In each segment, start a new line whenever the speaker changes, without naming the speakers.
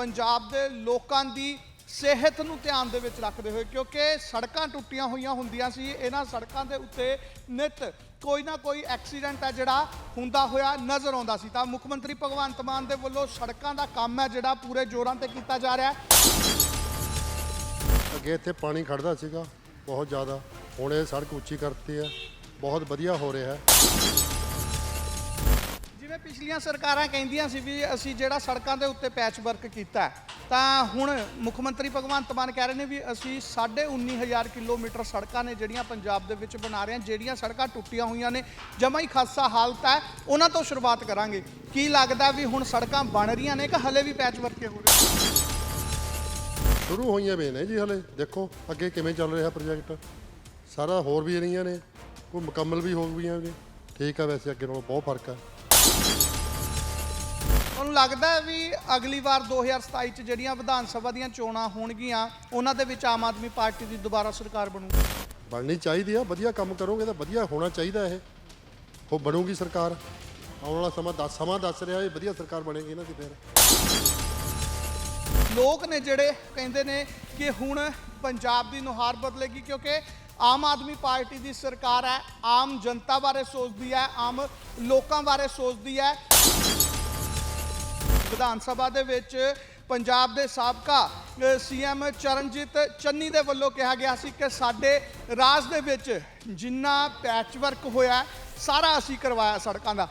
ਪੰਜਾਬ ਦੇ ਲੋਕਾਂ ਦੀ ਸਿਹਤ ਨੂੰ ਧਿਆਨ ਦੇ ਵਿੱਚ ਰੱਖਦੇ ਹੋਏ, ਕਿਉਂਕਿ ਸੜਕਾਂ ਟੁੱਟੀਆਂ ਹੋਈਆਂ ਹੁੰਦੀਆਂ ਸੀ, ਇਹਨਾਂ ਸੜਕਾਂ ਦੇ ਉੱਤੇ ਨਿਤ ਕੋਈ ਨਾ ਕੋਈ ਐਕਸੀਡੈਂਟ ਹੈ ਜਿਹੜਾ ਹੁੰਦਾ ਹੋਇਆ ਨਜ਼ਰ ਆਉਂਦਾ ਸੀ। ਤਾਂ ਮੁੱਖ ਮੰਤਰੀ ਭਗਵੰਤ ਮਾਨ ਦੇ ਵੱਲੋਂ ਸੜਕਾਂ ਦਾ ਕੰਮ ਹੈ ਜਿਹੜਾ ਪੂਰੇ ਜ਼ੋਰਾਂ ਤੇ ਕੀਤਾ ਜਾ ਰਿਹਾ ਹੈ।
ਅੱਗੇ ਇੱਥੇ ਪਾਣੀ ਖੜਦਾ ਸੀਗਾ ਬਹੁਤ ਜ਼ਿਆਦਾ, ਹੁਣ ਇਹ ਸੜਕ ਉੱਚੀ ਕਰਤੀ ਹੈ, ਬਹੁਤ ਵਧੀਆ ਹੋ ਰਿਹਾ ਹੈ।
ਜਿਵੇਂ ਪਿਛਲੀਆਂ ਸਰਕਾਰਾਂ ਕਹਿੰਦੀਆਂ ਸੀ ਵੀ ਅਸੀਂ ਜਿਹੜਾ ਸੜਕਾਂ ਦੇ ਉੱਤੇ ਪੈਚ ਵਰਕ ਕੀਤਾ ਤਾਂ ਹੁਣ ਮੁੱਖ ਮੰਤਰੀ ਭਗਵੰਤ ਮਾਨ ਕਹਿ ਰਹੇ ਨੇ ਵੀ ਅਸੀਂ 19500 ਕਿਲੋਮੀਟਰ ਸੜਕਾਂ ਨੇ ਜਿਹੜੀਆਂ ਪੰਜਾਬ ਦੇ ਵਿੱਚ ਬਣਾ ਰਹੇ ਹਾਂ, ਜਿਹੜੀਆਂ ਸੜਕਾਂ ਟੁੱਟੀਆਂ ਹੋਈਆਂ ਨੇ, ਜਮਾ ਹੀ ਖਾਸਾ ਹਾਲਤ ਹੈ, ਉਹਨਾਂ ਤੋਂ ਸ਼ੁਰੂਆਤ ਕਰਾਂਗੇ। ਕੀ ਲੱਗਦਾ ਵੀ ਹੁਣ ਸੜਕਾਂ ਬਣ ਰਹੀਆਂ ਨੇ ਕਿ ਹਲੇ ਵੀ ਪੈਚ ਵਰਕ ਹੋ ਰਹੇ?
ਸ਼ੁਰੂ ਹੋਈਆਂ ਵੀ ਨੇ ਜੀ ਹਲੇ, ਦੇਖੋ ਅੱਗੇ ਕਿਵੇਂ ਚੱਲ ਰਿਹਾ ਪ੍ਰੋਜੈਕਟ ਸਾਰਾ ਹੋਰ ਵੀ ਰਹੀਆਂ ਨੇ, ਕੋਈ ਮੁਕੰਮਲ ਵੀ ਹੋ ਗਈਆਂ ਨੇ। ਠੀਕ ਆ ਵੈਸੇ ਅੱਗੇ ਨਾਲੋਂ ਬਹੁਤ ਫ਼ਰਕ ਆ।
ਤੁਹਾਨੂੰ ਲੱਗਦਾ ਹੈ ਵੀ ਅਗਲੀ ਵਾਰ 2027 ਚ ਜਿਹੜੀਆਂ ਵਿਧਾਨ ਸਭਾ ਦੀਆਂ ਚੋਣਾਂ ਹੋਣਗੀਆਂ ਉਹਨਾਂ ਦੇ ਵਿੱਚ ਆਮ ਆਦਮੀ ਪਾਰਟੀ ਦੀ ਦੁਬਾਰਾ ਸਰਕਾਰ ਬਣੂਗੀ
ਬਣਨੀ ਚਾਹੀਦੀ ਆ ਵਧੀਆ ਕੰਮ ਕਰੋਗੇ ਤਾਂ ਵਧੀਆ ਹੋਣਾ ਚਾਹੀਦਾ ਇਹ। ਉਹ ਬਣੂਗੀ ਸਰਕਾਰ। ਆਉਣ ਵਾਲਾ ਸਮਾਂ ਦੱਸ ਸਮਾਂ ਦੱਸ ਰਿਹਾ ਇਹ ਵਧੀਆ ਸਰਕਾਰ ਬਣੇਗੀ ਇਹਨਾਂ ਦੀ ਫਿਰ।
ਲੋਕ ਨੇ ਜਿਹੜੇ ਕਹਿੰਦੇ ਨੇ ਕਿ ਹੁਣ ਪੰਜਾਬ ਦੀ ਨੁਹਾਰ ਬਦਲੇਗੀ ਕਿਉਂਕਿ ਆਮ ਆਦਮੀ ਪਾਰਟੀ ਦੀ ਸਰਕਾਰ ਹੈ ਆਮ ਜਨਤਾ ਬਾਰੇ ਸੋਚਦੀ ਹੈ ਆਮ ਲੋਕਾਂ ਬਾਰੇ ਸੋਚਦੀ ਹੈ। ਵਿਧਾਨ ਸਭਾ ਦੇ ਵਿੱਚ ਪੰਜਾਬ ਦੇ ਸਾਬਕਾ ਸੀਐਮ ਚਰਨਜੀਤ ਚੰਨੀ ਦੇ ਵੱਲੋਂ ਕਿਹਾ ਗਿਆ ਸੀ ਕਿ ਸਾਡੇ ਰਾਜ ਦੇ ਵਿੱਚ ਜਿੰਨਾ ਪੈਚਵਰਕ ਹੋਇਆ, ਸਾਰਾ ਅਸੀਂ ਕਰਵਾਇਆ ਸੜਕਾਂ ਦਾ।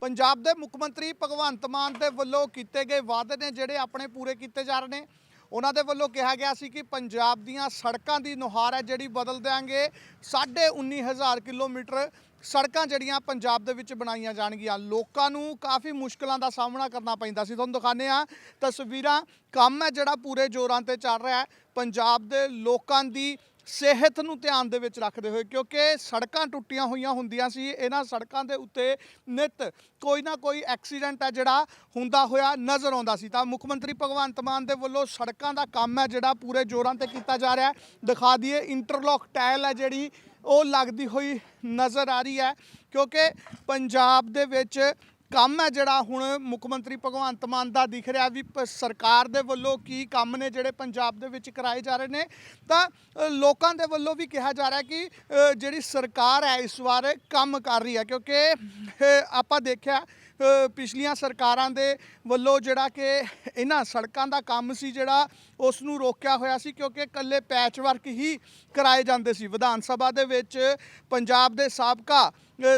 ਪੰਜਾਬ ਦੇ ਮੁੱਖ ਮੰਤਰੀ ਭਗਵੰਤ ਮਾਨ ਦੇ ਵੱਲੋਂ ਕੀਤੇ ਗਏ ਵਾਅਦੇ ਨੇ ਜਿਹੜੇ ਆਪਣੇ ਪੂਰੇ ਕੀਤੇ ਜਾ ਰਹੇ ਨੇ। ਉਹਨਾਂ ਦੇ ਵੱਲੋਂ ਕਿਹਾ ਗਿਆ ਸੀ ਕਿ ਪੰਜਾਬ ਦੀਆਂ ਸੜਕਾਂ ਦੀ ਨੁਹਾਰ ਹੈ ਜਿਹੜੀ ਬਦਲ ਦਿਆਂਗੇ। 19500 ਕਿਲੋਮੀਟਰ ਸੜਕਾਂ ਜਿਹੜੀਆਂ ਪੰਜਾਬ ਦੇ ਵਿੱਚ ਬਣਾਈਆਂ ਜਾਣਗੀਆਂ, ਲੋਕਾਂ ਨੂੰ ਕਾਫੀ ਮੁਸ਼ਕਲਾਂ ਦਾ ਸਾਹਮਣਾ ਕਰਨਾ ਪੈਂਦਾ ਸੀ। ਤੁਹਾਨੂੰ ਦਿਖਾਉਂਦੇ ਆ ਤਸਵੀਰਾਂ ਕੰਮ ਹੈ ਜਿਹੜਾ ਪੂਰੇ ਜ਼ੋਰਾਂ ਤੇ ਚੱਲ ਰਿਹਾ ਹੈ। ਪੰਜਾਬ ਦੇ ਲੋਕਾਂ ਦੀ ਸਿਹਤ ਨੂੰ ਧਿਆਨ ਦੇ ਵਿੱਚ ਰੱਖਦੇ ਹੋਏ, ਕਿਉਂਕਿ ਸੜਕਾਂ ਟੁੱਟੀਆਂ ਹੋਈਆਂ ਹੁੰਦੀਆਂ ਸੀ, ਇਹਨਾਂ ਸੜਕਾਂ ਦੇ ਉੱਤੇ ਨਿਤ ਕੋਈ ਨਾ ਕੋਈ ਐਕਸੀਡੈਂਟ ਹੈ ਜਿਹੜਾ ਹੁੰਦਾ ਹੋਇਆ ਨਜ਼ਰ ਆਉਂਦਾ ਸੀ। ਤਾਂ ਮੁੱਖ ਮੰਤਰੀ ਭਗਵੰਤ ਮਾਨ ਦੇ ਵੱਲੋਂ ਸੜਕਾਂ ਦਾ ਕੰਮ ਹੈ ਜਿਹੜਾ ਪੂਰੇ ਜ਼ੋਰਾਂ ਤੇ ਕੀਤਾ ਜਾ ਰਿਹਾ ਦਿਖਾ ਦਈਏ, ਇੰਟਰਲੌਕ ਟਾਇਲ ਹੈ ਜਿਹੜੀ ਉਹ ਲੱਗਦੀ ਹੋਈ ਨਜ਼ਰ ਆ ਰਹੀ ਹੈ, ਕਿਉਂਕਿ ਪੰਜਾਬ ਦੇ ਵਿੱਚ ਕੰਮ ਹੈ ਜਿਹੜਾ ਹੁਣ ਮੁੱਖ ਮੰਤਰੀ ਭਗਵੰਤ ਮਾਨ ਦਾ ਦਿਖ ਰਿਹਾ ਵੀ ਪ- ਸਰਕਾਰ ਦੇ ਵੱਲੋਂ ਕੀ ਕੰਮ ਨੇ ਜਿਹੜੇ ਪੰਜਾਬ ਦੇ ਵਿੱਚ ਕਰਾਏ ਜਾ ਰਹੇ ਨੇ। ਤਾਂ ਲੋਕਾਂ ਦੇ ਵੱਲੋਂ ਵੀ ਕਿਹਾ ਜਾ ਰਿਹਾ ਕਿ ਜਿਹੜੀ ਸਰਕਾਰ ਹੈ ਇਸ ਵਾਰ ਕੰਮ ਕਰ ਰਹੀ ਹੈ, ਕਿਉਂਕਿ ਆਪਾਂ ਦੇਖਿਆ ਪਿਛਲੀਆਂ ਸਰਕਾਰਾਂ ਦੇ ਵੱਲੋਂ ਜਿਹੜਾ ਕਿ ਇਹਨਾਂ ਸੜਕਾਂ ਦਾ ਕੰਮ ਸੀ ਜਿਹੜਾ, ਉਸ ਨੂੰ ਰੋਕਿਆ ਹੋਇਆ ਸੀ ਕਿਉਂਕਿ ਇਕੱਲੇ ਪੈਚਵਰਕ ਹੀ ਕਰਾਏ ਜਾਂਦੇ ਸੀ। ਵਿਧਾਨ ਸਭਾ ਦੇ ਵਿੱਚ ਪੰਜਾਬ ਦੇ ਸਾਬਕਾ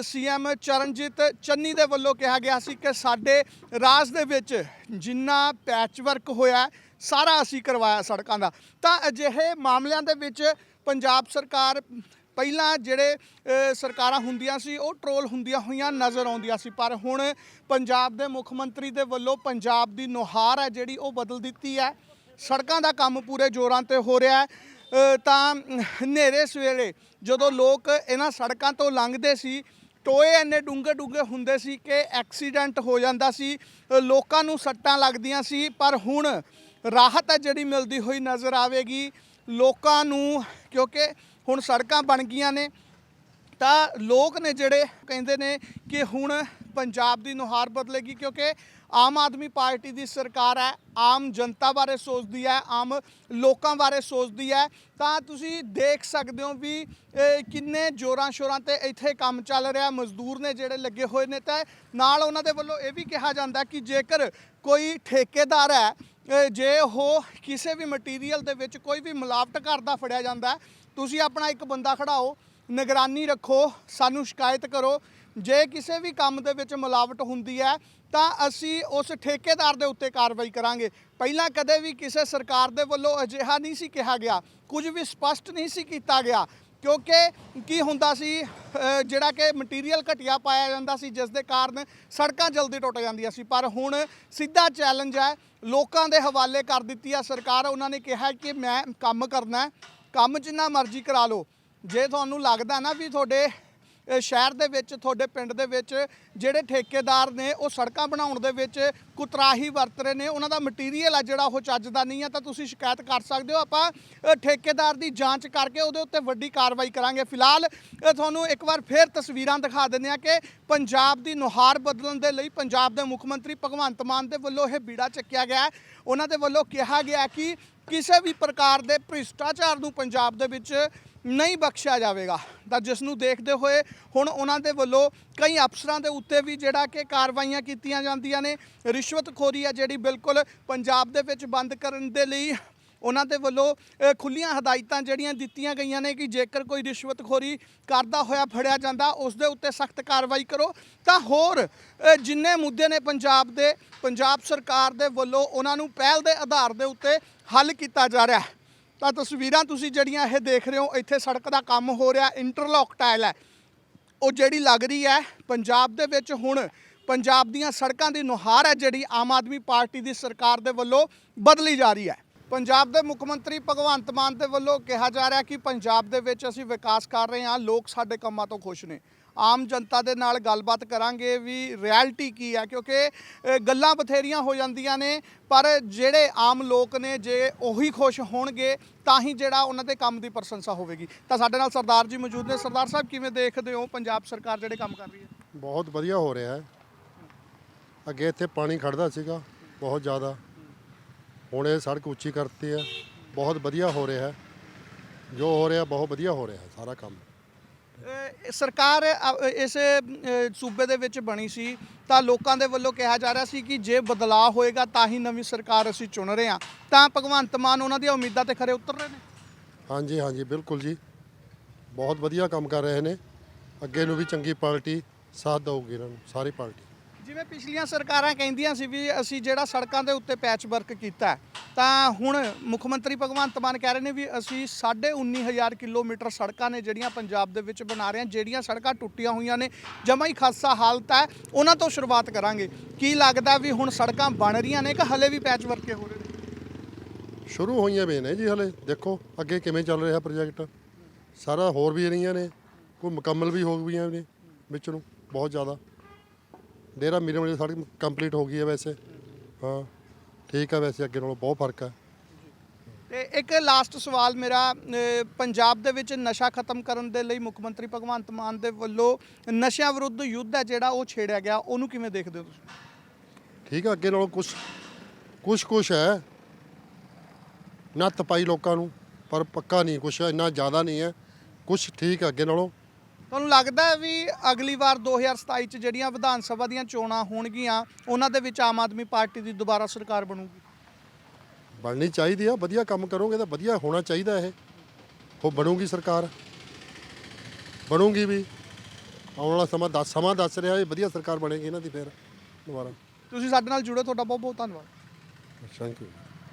ਸੀਐਮ ਚਰਨਜੀਤ ਚੰਨੀ ਦੇ ਵੱਲੋਂ ਕਿਹਾ ਗਿਆ ਸੀ ਕਿ ਸਾਡੇ ਰਾਜ ਦੇ ਵਿੱਚ ਜਿੰਨਾ ਪੈਚਵਰਕ ਹੋਇਆ, ਸਾਰਾ ਅਸੀਂ ਕਰਵਾਇਆ ਸੜਕਾਂ ਦਾ। ਤਾਂ ਅਜਿਹੇ ਮਾਮਲਿਆਂ ਦੇ ਵਿੱਚ ਪੰਜਾਬ ਸਰਕਾਰ ਪਹਿਲਾਂ ਜਿਹੜੇ ਸਰਕਾਰਾਂ ਹੁੰਦੀਆਂ ਸੀ, ਉਹ ਟਰੋਲ ਹੁੰਦੀਆਂ ਹੋਈਆਂ ਨਜ਼ਰ ਆਉਂਦੀਆਂ ਸੀ, ਪਰ ਹੁਣ ਪੰਜਾਬ ਦੇ ਮੁੱਖ ਮੰਤਰੀ ਦੇ ਵੱਲੋਂ ਪੰਜਾਬ ਦੀ ਨੁਹਾਰ ਹੈ ਜਿਹੜੀ, ਉਹ ਬਦਲ ਦਿੱਤੀ ਹੈ। ਸੜਕਾਂ ਦਾ ਕੰਮ ਪੂਰੇ ਜ਼ੋਰਾਂ ਤੇ ਹੋ ਰਿਹਾ ਹੈ। ਤਾਂ ਹਨੇਰੇ ਸਵੇਰੇ ਜਦੋਂ ਲੋਕ ਇਹਨਾਂ ਸੜਕਾਂ ਤੋਂ ਲੰਘਦੇ ਸੀ, ਟੋਏ ਇੰਨੇ ਡੂੰਘੇ ਡੂੰਘੇ ਹੁੰਦੇ ਸੀ ਕਿ ਐਕਸੀਡੈਂਟ ਹੋ ਜਾਂਦਾ ਸੀ, ਲੋਕਾਂ ਨੂੰ ਸੱਟਾਂ ਲੱਗਦੀਆਂ ਸੀ, ਪਰ ਹੁਣ ਰਾਹਤ ਹੈ ਜਿਹੜੀ ਮਿਲਦੀ ਹੋਈ ਨਜ਼ਰ ਆਵੇਗੀ। ਲੋਕਾਂ ਨੂੰ, ਕਿਉਂਕਿ ਹੁਣ ਸੜਕਾਂ ਬਣ ਗਈਆਂ ਨੇ। ਤਾਂ ਲੋਕ ਨੇ ਜਿਹੜੇ ਕਹਿੰਦੇ ਨੇ ਕਿ ਹੁਣ ਪੰਜਾਬ ਦੀ ਨੁਹਾਰ ਬਦਲੇਗੀ ਕਿਉਂਕਿ ਆਮ ਆਦਮੀ ਪਾਰਟੀ ਦੀ ਸਰਕਾਰ ਹੈ, ਆਮ ਜਨਤਾ ਬਾਰੇ ਸੋਚਦੀ ਹੈ, ਆਮ ਲੋਕਾਂ ਬਾਰੇ ਸੋਚਦੀ ਹੈ। ਤਾਂ ਤੁਸੀਂ ਦੇਖ ਸਕਦੇ ਹੋ ਵੀ ਕਿੰਨੇ ਜੋਰਾਂ ਸ਼ੋਰਾਂ ਤੇ ਇੱਥੇ ਕੰਮ ਚੱਲ ਰਿਹਾ। ਮਜ਼ਦੂਰ ਨੇ ਜਿਹੜੇ ਲੱਗੇ ਹੋਏ ਨੇ ਤਾਂ ਨਾਲ ਉਹਨਾਂ ਦੇ ਵੱਲੋਂ ਇਹ ਵੀ ਕਿਹਾ ਜਾਂਦਾ ਕਿ ਜੇਕਰ ਕੋਈ ਠੇਕੇਦਾਰ ਹੈ ਜੇ ਉਹ ਕਿਸੇ ਵੀ ਮਟੀਰੀਅਲ ਦੇ ਵਿੱਚ ਕੋਈ ਵੀ ਮਿਲਾਵਟ ਕਰਦਾ ਫੜਿਆ ਜਾਂਦਾ ਤੁਸੀਂ ਆਪਣਾ ਇੱਕ ਬੰਦਾ ਖੜਾਓ, ਨਿਗਰਾਨੀ ਰੱਖੋ, ਸਾਨੂੰ ਸ਼ਿਕਾਇਤ ਕਰੋ। ਜੇ ਕਿਸੇ ਵੀ ਕੰਮ ਦੇ ਵਿੱਚ ਮਿਲਾਵਟ ਹੁੰਦੀ ਹੈ, ਤਾਂ ਅਸੀਂ ਉਸ ਠੇਕੇਦਾਰ ਦੇ ਉੱਤੇ ਕਾਰਵਾਈ ਕਰਾਂਗੇ। ਪਹਿਲਾਂ ਕਦੇ ਵੀ ਕਿਸੇ ਸਰਕਾਰ ਦੇ ਵੱਲੋਂ ਅਜਿਹਾ ਨਹੀਂ ਸੀ ਕਿਹਾ ਗਿਆ। ਕੁਝ ਵੀ ਸਪਸ਼ਟ ਨਹੀਂ ਸੀ ਕੀਤਾ ਗਿਆ। ਕਿਉਂਕਿ ਕੀ ਹੁੰਦਾ ਸੀ ਜਿਹੜਾ ਕਿ ਮਟੀਰੀਅਲ ਘਟੀਆ ਪਾਇਆ ਜਾਂਦਾ ਸੀ, ਜਿਸ ਦੇ ਕਾਰਨ ਸੜਕਾਂ ਜਲਦੀ ਟੁੱਟ ਜਾਂਦੀਆਂ ਸੀ। ਪਰ ਹੁਣ ਸਿੱਧਾ ਚੈਲੰਜ ਹੈ। ਲੋਕਾਂ ਦੇ ਹਵਾਲੇ ਕਰ ਦਿੱਤੀ ਹੈ ਸਰਕਾਰ। ਉਹਨਾਂ ਨੇ ਕਿਹਾ ਕਿ ਮੈਂ ਕੰਮ ਕਰਨਾ ਕੰਮ ਜਿੰਨਾ ਮਰਜ਼ੀ ਕਰਾ ਲਓ। ਜੇ ਤੁਹਾਨੂੰ ਲੱਗਦਾ ਨਾ ਵੀ ਤੁਹਾਡੇ ਸ਼ਹਿਰ ਦੇ ਵਿੱਚ, ਤੁਹਾਡੇ ਪਿੰਡ ਦੇ ਵਿੱਚ ਜਿਹੜੇ ਠੇਕੇਦਾਰ ਨੇ, ਉਹ ਸੜਕਾਂ ਬਣਾਉਣ ਦੇ ਵਿੱਚ ਕੁਤਰਾਹੀ ਵਰਤ ਰਹੇ ਨੇ, ਉਹਨਾਂ ਦਾ ਮਟੀਰੀਅਲ ਆ ਜਿਹੜਾ ਉਹ ਚੱਜ ਦਾ ਨਹੀਂ ਆ, ਤਾਂ ਤੁਸੀਂ ਸ਼ਿਕਾਇਤ ਕਰ ਸਕਦੇ ਹੋ। ਆਪਾਂ ਠੇਕੇਦਾਰ ਦੀ ਜਾਂਚ ਕਰਕੇ ਉਹਦੇ ਉੱਤੇ ਵੱਡੀ ਕਾਰਵਾਈ ਕਰਾਂਗੇ। ਫਿਲਹਾਲ ਤੁਹਾਨੂੰ ਇੱਕ ਵਾਰ ਫੇਰ ਤਸਵੀਰਾਂ ਦਿਖਾ ਦਿੰਦੇ ਆ ਕਿ ਪੰਜਾਬ ਦੀ ਨੁਹਾਰ ਬਦਲਣ ਦੇ ਲਈ ਪੰਜਾਬ ਦੇ ਮੁੱਖ ਮੰਤਰੀ ਭਗਵੰਤ ਮਾਨ ਦੇ ਵੱਲੋਂ ਇਹ ਬੀੜਾ ਚੱਕਿਆ ਗਿਆ। ਉਹਨਾਂ ਦੇ ਵੱਲੋਂ ਕਿਹਾ ਗਿਆ ਕਿ ਕਿਸੇ ਵੀ ਪ੍ਰਕਾਰ ਦੇ ਭ੍ਰਿਸ਼ਟਾਚਾਰ ਨੂੰ ਪੰਜਾਬ ਦੇ ਵਿੱਚ ਨਹੀਂ ਬਖਸ਼ਿਆ ਜਾਵੇਗਾ। ਤਾਂ ਜਿਸ ਨੂੰ ਦੇਖਦੇ ਹੋਏ ਹੁਣ ਉਹਨਾਂ ਦੇ ਵੱਲੋਂ ਕਈ ਅਫਸਰਾਂ ਦੇ ਉੱਤੇ ਵੀ ਜਿਹੜਾ ਕਿ ਕਾਰਵਾਈਆਂ ਕੀਤੀਆਂ ਜਾਂਦੀਆਂ ਨੇ। ਰਿਸ਼ਵਤਖੋਰੀ ਆ ਜਿਹੜੀ ਬਿਲਕੁਲ ਪੰਜਾਬ ਦੇ ਵਿੱਚ ਬੰਦ ਕਰਨ ਦੇ ਲਈ ਉਹਨਾਂ ਦੇ ਵੱਲੋਂ ਅ, ਖੁੱਲੀਆਂ ਹਦਾਇਤਾਂ ਜਿਹੜੀਆਂ ਦਿੱਤੀਆਂ ਗਈਆਂ ਨੇ ਕਿ ਜੇਕਰ ਕੋਈ ਰਿਸ਼ਵਤਖੋਰੀ ਕਰਦਾ ਹੋਇਆ ਫੜਿਆ ਜਾਂਦਾ ਉਸ ਦੇ ਉੱਤੇ ਸਖਤ ਕਾਰਵਾਈ ਕਰੋ। ਤਾਂ ਹੋਰ ਜਿੰਨੇ ਮੁੱਦੇ ਨੇ ਪੰਜਾਬ ਦੇ ਪੰਜਾਬ ਸਰਕਾਰ ਦੇ ਵੱਲੋਂ ਉਹਨਾਂ ਨੂੰ ਪਹਿਲ ਦੇ ਆਧਾਰ ਦੇ ਉੱਤੇ ਹੱਲ ਕੀਤਾ ਜਾ ਰਿਹਾ ਹੈ। ਤਾਂ ਤਸਵੀਰਾਂ ਤੁਸੀਂ ਜਿਹੜੀਆਂ ਇਹ ਦੇਖ ਰਹੇ ਹੋ ਇੱਥੇ ਸੜਕ ਦਾ ਕੰਮ ਹੋ ਰਿਹਾ ਇੰਟਰਲੌਕ ਟਾਇਲ ਹੈ। ਉਹ ਜਿਹੜੀ ਲੱਗ ਰਹੀ ਹੈ ਪੰਜਾਬ ਦੇ ਵਿੱਚ ਹੁਣ ਪੰਜਾਬ ਦੀਆਂ ਸੜਕਾਂ ਦੀ ਨੁਹਾਰ ਹੈ ਜਿਹੜੀ ਆਮ ਆਦਮੀ ਪਾਰਟੀ ਦੀ ਸਰਕਾਰ ਦੇ ਵੱਲੋਂ ਬਦਲੀ ਜਾ ਰਹੀ ਹੈ। ਪੰਜਾਬ ਦੇ ਮੁੱਖ ਮੰਤਰੀ ਭਗਵੰਤ ਮਾਨ ਦੇ ਵੱਲੋਂ ਕਿਹਾ ਜਾ ਰਿਹਾ ਕਿ ਪੰਜਾਬ ਦੇ ਵਿੱਚ ਅਸੀਂ ਵਿਕਾਸ ਕਰ ਰਹੇ ਹਾਂ, ਲੋਕ ਸਾਡੇ ਕੰਮਾਂ ਤੋਂ ਖੁਸ਼ ਨੇ। ਆਮ ਜਨਤਾ ਦੇ ਨਾਲ ਗੱਲਬਾਤ ਕਰਾਂਗੇ ਵੀ ਰਿਐਲਿਟੀ ਕੀ ਹੈ, ਕਿਉਂਕਿ ਗੱਲਾਂ ਬਥੇਰੀਆਂ ਹੋ ਜਾਂਦੀਆਂ ਨੇ, ਪਰ ਜਿਹੜੇ ਆਮ ਲੋਕ ਨੇ, ਜੇ ਉਹੀ ਖੁਸ਼ ਹੋਣਗੇ, ਤਾਂ ਹੀ ਜਿਹੜਾ ਉਹਨਾਂ ਦੇ ਕੰਮ ਦੀ ਪ੍ਰਸ਼ੰਸਾ ਹੋਵੇਗੀ। ਤਾਂ ਸਾਡੇ ਨਾਲ ਸਰਦਾਰ ਜੀ ਮੌਜੂਦ ਨੇ। ਸਰਦਾਰ ਸਾਹਿਬ, ਕਿਵੇਂ ਦੇਖਦੇ ਹੋ ਪੰਜਾਬ ਸਰਕਾਰ ਜਿਹੜੇ ਕੰਮ ਕਰ ਰਹੀ ਹੈ?
ਬਹੁਤ ਵਧੀਆ ਹੋ ਰਿਹਾ ਹੈ। ਅੱਗੇ ਇੱਥੇ ਪਾਣੀ ਖੜਦਾ ਸੀਗਾ, ਬਹੁਤ ਜ਼ਿਆਦਾ। ਹੁਣ ਇਹ ਸੜਕ ਉੱਚੀ ਕਰਤੀ ਹੈ ਬਹੁਤ ਵਧੀਆ ਹੋ ਰਿਹਾ ਹੈ ਜੋ ਹੋ ਰਿਹਾ ਬਹੁਤ ਵਧੀਆ ਹੋ ਰਿਹਾ ਹੈ ਸਾਰਾ ਕੰਮ।
ਸਰਕਾਰ ਅ, ਇਸ ਅ, ਸੂਬੇ ਦੇ ਵਿੱਚ ਬਣੀ ਸੀ ਤਾਂ ਲੋਕਾਂ ਦੇ ਵੱਲੋਂ ਕਿਹਾ ਜਾ ਰਿਹਾ ਸੀ ਕਿ ਜੇ ਬਦਲਾਅ ਹੋਏਗਾ ਤਾਂ ਹੀ ਨਵੀਂ ਸਰਕਾਰ ਅਸੀਂ ਚੁਣ ਰਹੇ ਹਾਂ। ਤਾਂ ਭਗਵੰਤ ਮਾਨ ਉਹਨਾਂ ਦੀਆਂ ਉਮੀਦਾਂ ਤੇ ਖਰੇ ਉਤਰ ਰਹੇ ਨੇ?
ਹਾਂਜੀ ਹਾਂਜੀ ਬਿਲਕੁਲ ਜੀ। ਬਹੁਤ ਵਧੀਆ ਕੰਮ ਕਰ ਰਹੇ ਨੇ। ਅੱਗੇ ਨੂੰ ਵੀ ਚੰਗੀ ਪਾਰਟੀ ਸਾਥ ਦਊਗੀ ਇਹਨਾਂ ਨੂੰ ਸਾਰੀ ਪਾਰਟੀ।
ਜਿਵੇਂ ਪਿਛਲੀਆਂ ਸਰਕਾਰਾਂ ਕਹਿੰਦੀਆਂ ਸੀ ਵੀ ਅਸੀਂ ਜਿਹੜਾ ਸੜਕਾਂ ਦੇ ਉੱਤੇ ਪੈਚ ਵਰਕ ਕੀਤਾ ਤਾਂ ਹੁਣ ਮੁੱਖ ਮੰਤਰੀ ਭਗਵੰਤ ਮਾਨ ਕਹਿ ਰਹੇ ਨੇ ਵੀ ਅਸੀਂ 19500 ਕਿਲੋਮੀਟਰ ਸੜਕਾਂ ਨੇ ਜਿਹੜੀਆਂ ਪੰਜਾਬ ਦੇ ਵਿੱਚ ਬਣਾ ਰਹੇ ਹਾਂ, ਜਿਹੜੀਆਂ ਸੜਕਾਂ ਟੁੱਟੀਆਂ ਹੋਈਆਂ ਨੇ, ਜਮਾ ਹੀ ਖਾਸਾ ਹਾਲਤ ਹੈ, ਉਹਨਾਂ ਤੋਂ ਸ਼ੁਰੂਆਤ ਕਰਾਂਗੇ। ਕੀ ਲੱਗਦਾ ਵੀ ਹੁਣ ਸੜਕਾਂ ਬਣ ਰਹੀਆਂ ਨੇ ਕਿ ਹਲੇ ਵੀ ਪੈਚ ਵਰਕੇ ਹੋ ਰਹੇ ਨੇ?
ਸ਼ੁਰੂ ਹੋਈਆਂ ਵੀ ਨੇ ਜੀ ਹਲੇ, ਦੇਖੋ ਅੱਗੇ ਕਿਵੇਂ ਚੱਲ ਰਿਹਾ ਪ੍ਰੋਜੈਕਟ ਸਾਰਾ ਹੋਰ ਵੀ ਰਹੀਆਂ ਨੇ, ਕੋਈ ਮੁਕੰਮਲ ਵੀ ਹੋ ਗਈਆਂ ਨੇ ਵਿੱਚ ਨੂੰ, ਬਹੁਤ ਜ਼ਿਆਦਾ। ਡੇਰਾ ਮੀਰਾਂ ਵਾਲੀ ਸੜਕ ਕੰਪਲੀਟ ਹੋ ਗਈ ਹੈ ਵੈਸੇ। ਹਾਂ ਠੀਕ ਹੈ ਵੈਸੇ ਅੱਗੇ ਨਾਲੋਂ ਬਹੁਤ ਫ਼ਰਕ ਹੈ।
ਤੇ ਇੱਕ ਲਾਸਟ ਸਵਾਲ ਮੇਰਾ ਅਹ, ਪੰਜਾਬ ਦੇ ਵਿੱਚ ਨਸ਼ਾ ਖਤਮ ਕਰਨ ਦੇ ਲਈ ਮੁੱਖ ਮੰਤਰੀ ਭਗਵੰਤ ਮਾਨ ਦੇ ਵੱਲੋਂ ਨਸ਼ਿਆਂ ਵਿਰੁੱਧ ਯੁੱਧ ਹੈ ਜਿਹੜਾ ਉਹ ਛੇੜਿਆ ਗਿਆ ਉਹਨੂੰ ਕਿਵੇਂ ਦੇਖਦੇ ਹੋ ਤੁਸੀਂ?
ਠੀਕ ਹੈ ਅੱਗੇ ਨਾਲੋਂ ਕੁਝ ਕੁਝ ਕੁਝ ਹੈ। ਨੱਤ ਪਾਈ ਲੋਕਾਂ ਨੂੰ ਪਰ ਪੱਕਾ ਨਹੀਂ ਕੁਝ ਇੰਨਾ ਜ਼ਿਆਦਾ ਨਹੀਂ ਹੈ। ਕੁਝ ਠੀਕ ਹੈ ਅੱਗੇ ਨਾਲੋਂ।
ਤੁਹਾਨੂੰ ਲੱਗਦਾ ਹੈ ਵੀ ਅਗਲੀ ਵਾਰ 2027 ਚ ਜਿਹੜੀਆਂ ਵਿਧਾਨ ਸਭਾ ਦੀਆਂ ਚੋਣਾਂ ਹੋਣਗੀਆਂ ਉਹਨਾਂ ਦੇ ਵਿੱਚ ਆਮ ਆਦਮੀ ਪਾਰਟੀ ਦੀ ਦੁਬਾਰਾ ਸਰਕਾਰ ਬਣੂਗੀ?
ਬਣਨੀ ਚਾਹੀਦੀ ਆ ਵਧੀਆ ਕੰਮ ਕਰੋਗੇ ਤਾਂ ਵਧੀਆ ਹੋਣਾ ਚਾਹੀਦਾ ਇਹ। ਉਹ ਬਣੂਗੀ ਸਰਕਾਰ। ਬਣੂਗੀ ਵੀ। ਆਉਣ ਵਾਲਾ ਸਮਾਂ ਦੱਸ ਸਮਾਂ ਦੱਸ ਰਿਹਾ ਇਹ ਵਧੀਆ ਸਰਕਾਰ ਬਣੇਗੀ ਇਹਨਾਂ ਦੀ ਫਿਰ ਦੁਬਾਰਾ।
ਤੁਸੀਂ ਸਾਡੇ ਨਾਲ ਜੁੜੇ ਤੁਹਾਡਾ ਬਹੁਤ ਬਹੁਤ ਧੰਨਵਾਦ।
Thank you